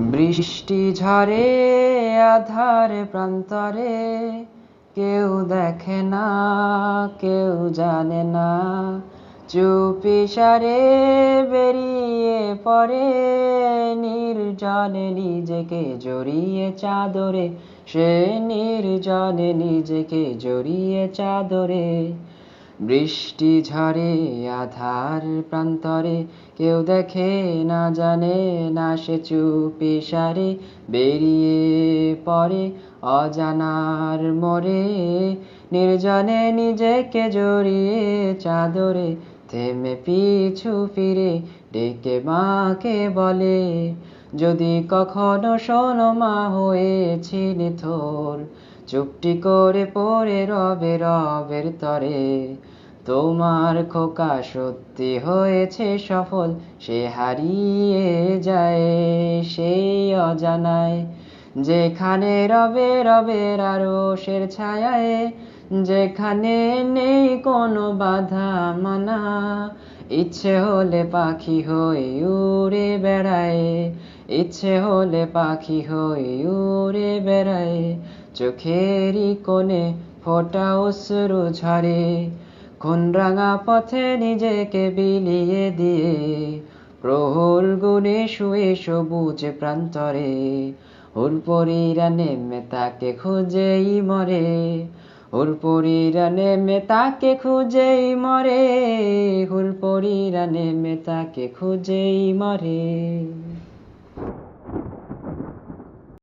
বৃষ্টি ঝরে আধার প্রান্তরে, কেউ দেখে না, কেউ জানে না। চুপি সারে বেরিয়ে পড়ে, নির্জনে নিজেকে জড়িয়ে চাদরে। সে নির্জনে নিজেকে জড়িয়ে চাদরে বৃষ্টি ঝরে আধার প্রান্তরে, কেউ দেখে না জানে না সে চুপি সারে, বেরিয়ে পড়ে অজানার মোরে নির্জনে নিজেকে জড়িয়ে চাদরে থেমে পিছু ফিরে, ডেকে মাকে বলে, যদি কখনো শোনো মা হয়েছি নিথর চুপটি করে পড়ে রবে রবের তরে। তোমার খোকা সত্যি হয়েছে সফল, সে হারিয়ে যায় সেই অজানায়। যেখানে রবে রবের আরশের ছায়ায়, যেখানে নেই কোনো বাধা মানা। ইচ্ছে হলে পাখি হয়ে উড়ে বেড়ায়, ইচ্ছে হলে পাখি হয়ে উড়ে বেড়ায়। চোখেরই কোণে ফোটা অশ্রু ঝরে কোন রাঙা পথে নিজেকে বিলিয়ে দিয়ে, প্রহর গুণে শুয়ে সবুজ প্রান্তরে হুরপরিরা নেমে তাকে খুঁজেই মরে হুরপরিরা নেমে তাকে খুঁজেই মরে হুরপরিরা নেমে তাকে খুঁজেই মরে।